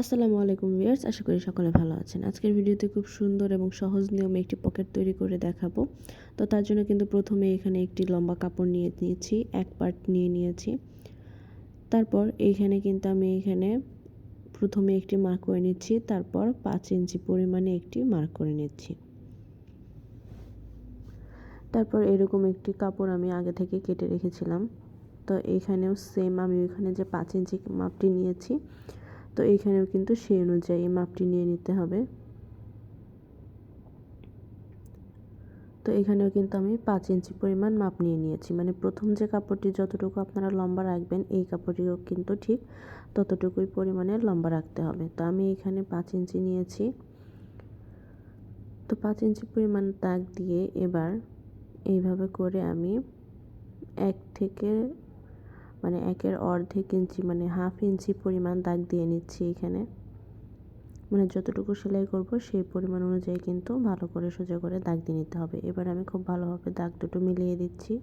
আসসালামু আলাইকুম ভিউয়ার্স, আশা করি সকলে ভালো আছেন। আজকের ভিডিওতে খুব সুন্দর এবং সহজ নিয়মে একটি পকেট তৈরি করে দেখাবো। তো তার জন্য কিন্তু প্রথমে এখানে একটি লম্বা কাপড় নিয়ে নিয়েছি, এক পার্ট নিয়ে নিয়েছি। তারপর এইখানে কিন্তু আমি এখানে প্রথমে একটি মার্ক করে নিচ্ছি, তারপর পাঁচ ইঞ্চি পরিমাণে একটি মার্ক করে নিচ্ছি। তারপর এরকম একটি কাপড় আমি আগে থেকে কেটে রেখেছিলাম। তো এইখানেও সেম আমি ওইখানে যে পাঁচ ইঞ্চি মাপটি নিয়েছি তো এইখানেও কিন্তু সেই অনুযায়ী মাপটি নিয়ে নিতে হবে। তো এখানেও কিন্তু আমি পাঁচ ইঞ্চি পরিমাণ মাপ নিয়ে নিয়েছি। মানে প্রথম যে কাপড়টি যতটুকু আপনারা লম্বা রাখবেন, এই কাপড়টিও কিন্তু ঠিক ততটুকুই পরিমাণে লম্বা রাখতে হবে। তো আমি এখানে পাঁচ ইঞ্চি নিয়েছি। তো পাঁচ ইঞ্চি পরিমাণ দাগ দিয়ে এবার এইভাবে করে আমি এক থেকে মানে একের অর্ধেক ইঞ্চি মানে হাফ ইঞ্চি পরিমাণ দাগ দিয়ে নিচ্ছি এখানে। মানে যতটুকু সেলাই করব সেই পরিমাণ অনুযায়ী কিন্তু ভালো করে সোজা করে দাগ দিয়ে নিতে হবে। এবার আমি খুব ভালোভাবে দাগ দুটো মিলিয়ে দিচ্ছি।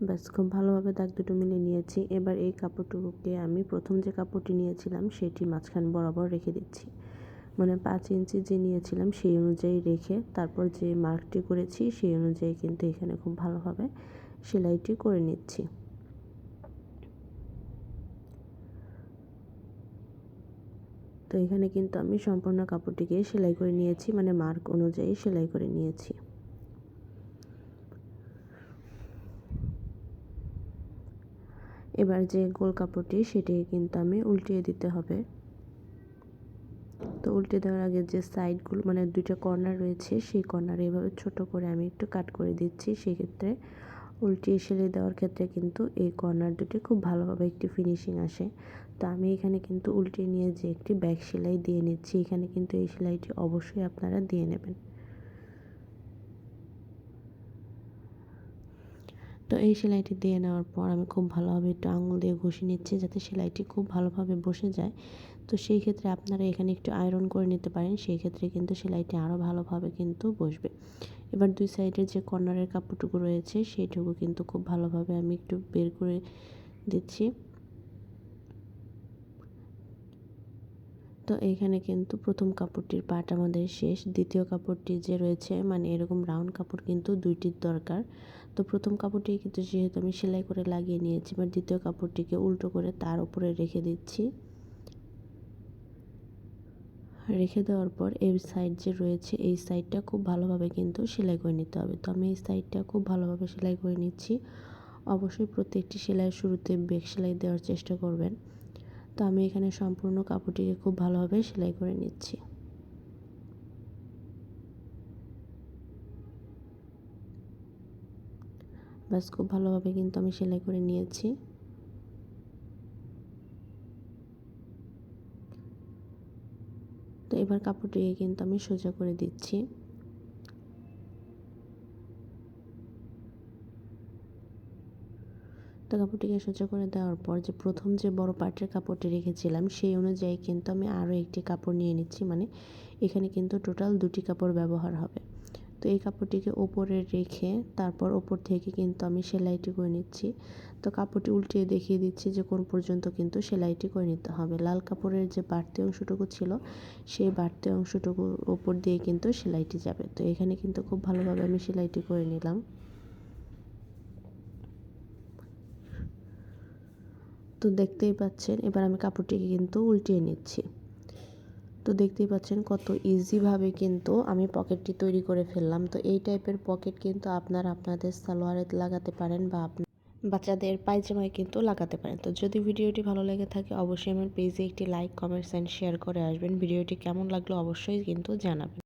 ব্যাস, খুব ভালোভাবে দাগ দুটো মিলিয়ে নিয়েছি। এবার এই কাপড়টুকুকে আমি প্রথম যে কাপড়টি নিয়েছিলাম সেটি মাঝখান বরাবর রেখে দিচ্ছি। মানে পাঁচ ইঞ্চি যে নিয়েছিলাম সেই অনুযায়ী রেখে তারপর যে মার্কটি করেছি সেই অনুযায়ী কিন্তু এখানে খুব ভালোভাবে সেলাইটি করে নিচ্ছি। তো এখানে কিন্তু আমি সম্পূর্ণ কাপড়টিকে সেলাই করে নিয়েছি মানে মার্ক অনুযায়ী সেলাই করে নিয়েছি। এবার যে গোল কাপড়টি সেটিকে কিন্তু আমি উল্টিয়ে দিতে হবে। তো উল্টে দেওয়ার আগে যে সাইডগুলো মানে দুইটা কর্নার রয়েছে, সেই কর্নারে এভাবে ছোট করে আমি একটু কাট করে দিচ্ছি। সেক্ষেত্রে উল্টিয়ে সেলে দেওয়ার ক্ষেত্রে কিন্তু এই কর্নার দুটি খুব ভালোভাবে একটি ফিনিশিং আসে। তো আমি এখানে কিন্তু উল্টে নিয়ে যে একটি ব্যাক সেলাই দিয়ে নিচ্ছি। এখানে কিন্তু এই সেলাইটি অবশ্যই আপনারা দিয়ে নেবেন। তো এই সেলাইটি দিয়ে নেওয়ার পর আমি খুব ভালোভাবে একটু আঙুল দিয়ে ঘষে নিচ্ছি যাতে সেলাইটি খুব ভালোভাবে বসে যায়। তো সেই ক্ষেত্রে আপনারা এখানে একটু আয়রন করে নিতে পারেন, সেই ক্ষেত্রে কিন্তু সেলাইটি আরও ভালোভাবে কিন্তু বসবে। এবার দুই সাইডের যে কর্নারের কাপড়টুকু রয়েছে, সেইটুকু কিন্তু খুব ভালোভাবে আমি একটু বের করে দিচ্ছি। তো এইখানে কিন্তু প্রথম কাপড়টির পাট আমাদের শেষ। দ্বিতীয় কাপড়টি যে রয়েছে মানে এরকম রাউন্ড কাপড় কিন্তু দুইটির দরকার। তো প্রথম কাপড়টি কিন্তু যেহেতু আমি সেলাই করে লাগিয়ে নিয়েছি বা দ্বিতীয় কাপড়টিকে উল্টো করে তার উপরে রেখে দিচ্ছি। রেখে দেওয়ার পর এই সাইড যে রয়েছে, এই সাইডটা খুব ভালোভাবে কিন্তু সেলাই করে নিতে হবে। তো আমি এই সাইডটা খুব ভালোভাবে সেলাই করে নিচ্ছি। অবশ্যই প্রত্যেকটি সেলাইয়ের শুরুতে বেগ সেলাই দেওয়ার চেষ্টা করবেন। তো আমি এখানে সম্পূর্ণ কাপড়টিকে খুব ভালোভাবে সেলাই করে নিচ্ছি। ব্যাস, খুব ভালোভাবে কিন্তু আমি সেলাই করে নিয়েছি। তো এবার কাপড়টিকে কিন্তু আমি সোজা করে দিচ্ছি। তো কাপড়টিকে সোজা করে দেওয়ার পর যে প্রথম যে বড় পাটের কাপড়টি রেখেছিলাম, সেই অনুযায়ী কিন্তু আমি আরও একটি কাপড় নিয়ে নিচ্ছি। মানে এখানে কিন্তু টোটাল দুটি কাপড় ব্যবহার হবে। তো এই কাপড়টিকে ওপরে রেখে তারপর ওপর থেকে কিন্তু আমি সেলাইটি করে নিচ্ছি। তো কাপড়টি উল্টিয়ে দেখিয়ে দিচ্ছি যে কোন পর্যন্ত কিন্তু সেলাইটি করে নিতে হবে। লাল কাপড়ের যে বাড়তি অংশটুকু ছিল, সেই বাড়তি অংশটুকুর ওপর দিয়ে কিন্তু সেলাইটি যাবে। তো এখানে কিন্তু খুব ভালোভাবে আমি সেলাইটি করে নিলাম। তো দেখতেই পাচ্ছেন, এবার আমি কাপড়টিকে কিন্তু উল্টিয়ে নিচ্ছি। তো দেখতেই পাচ্ছেন কত ইজিভাবে কিন্তু আমি পকেটটি তৈরি করে ফেললাম। তো এই টাইপের পকেট কিন্তু আপনার আপনাদের সালোয়ারে লাগাতে পারেন বা আপনার বাচ্চাদের পায়জামায় কিন্তু লাগাতে পারেন। তো যদি ভিডিওটি ভালো লেগে থাকে অবশ্যই আমার পেজে একটি লাইক কমেন্টস অ্যান্ড শেয়ার করে আসবেন। ভিডিওটি কেমন লাগল অবশ্যই কিন্তু জানাবেন।